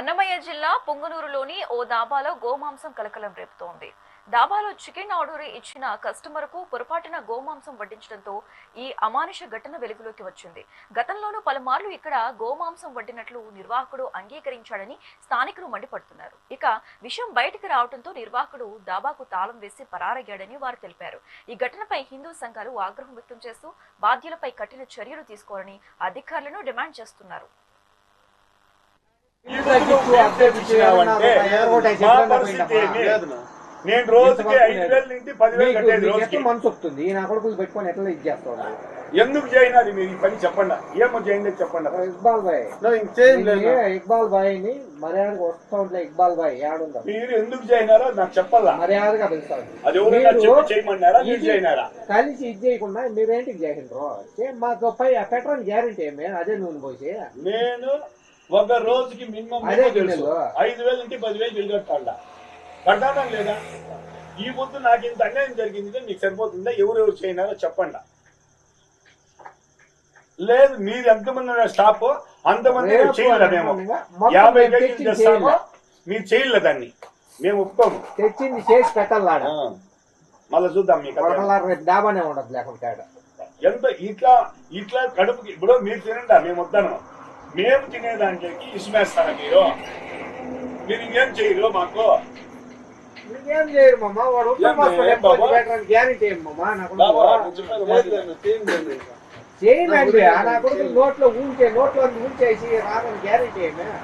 అన్నమయ్య జిల్లా పొంగనూరులోని ఓ దాబాలో గోమాంసం కలకలం రేపుతోంది. దాబాలో చికెన్ ఆర్డర్ ఇచ్చిన కస్టమర్కు పొరపాటున గోమాంసం వడ్డించడంతో ఈ అమానుష ఘటన వెలుగులోకి వచ్చింది. గతంలోనూ పలుమార్లు ఇక్కడ గోమాంసం వడ్డినట్లు నిర్వాహకుడు అంగీకరించాడని స్థానికులు మండిపడుతున్నారు. ఇక విషయం బయటకు రావడంతో నిర్వాహకుడు దాబాకు తాళం వేసి పరారయ్యాడని వారు తెలిపారు. ఈ ఘటనపై హిందూ సంఘాలు ఆగ్రహం వ్యక్తం చేస్తూ బాధ్యులపై కఠిన చర్యలు తీసుకోవాలని అధికారులను డిమాండ్ చేస్తున్నారు. మా పరిస్థితి ఏంటి? నేను రోజుకి ఐదు వేల నుంచి పదివేలు కట్టేది రోజుకి. మనసు వస్తుంది? నా కొడుకులు పెట్టుకొని ఎట్లా ఇది ఎందుకు చేయనాలి మీరు ఈ పని చెప్పండి. ఏమో చేయండి చెప్పండి. ఇక్బాల్ బాయ్ ఇక్బాల్ బాయ్ని మర్యాదగా వస్తా ఉంటే ఇక్బాల్ బాయ్ ఏడుందా మీరు ఎందుకు చేయనారో నాకు చెప్పాలా? మర్యాదగా పిలుస్తాడు. అది చెప్పి చేయమన్నారా? మీరు చేయనారా? కలిసి ఇది చేయకుండా మీరేంటికి చేసిండ్రు? చే- మాకు పై పెట్రోల్ గ్యారెంటీ ఏమే? అదే నూనె పోసి. నేను ఒక రోజుకి మినిమం తెలుసు. ఐదు వేల నుంచి పదివేలు బిల్ కట్టాలా కట్టాలా లేదా? ఈ పొద్దు నాకు ఇంత అన్యాయం జరిగింది మీకు సరిపోతుందా? ఎవరెవరు చేయనారో చెప్పండి. లేదు మీరు ఎంతమంది స్టాఫ్? అంతమంది యాభై కేజీలు. మీరు చేయలే దాన్ని? మేము ఒప్పుకోము. తెచ్చింది చేసి పెట్టాలాడ. ఆ. మళ్ళా చూద్దాం మీకు డాబానే ఉండదు లేకుండా కాడ. ఎంత ఇట్లా ఇట్లా కడుపుకి ఇప్పుడు మీరు తినండి మేము వద్దాను మేము తినేదానికి ఇసుమేస్తారా మీరు? మీరు ఇంకేం చేయరు మాకు? మీకేం చేయరు మామ? వాడు? గ్యారెంటీ మామ? నా కొడుకు నోట్లో ఊంచే నోట్లో ఉంచేసి రాదని గ్యారెంటీ ఏమే?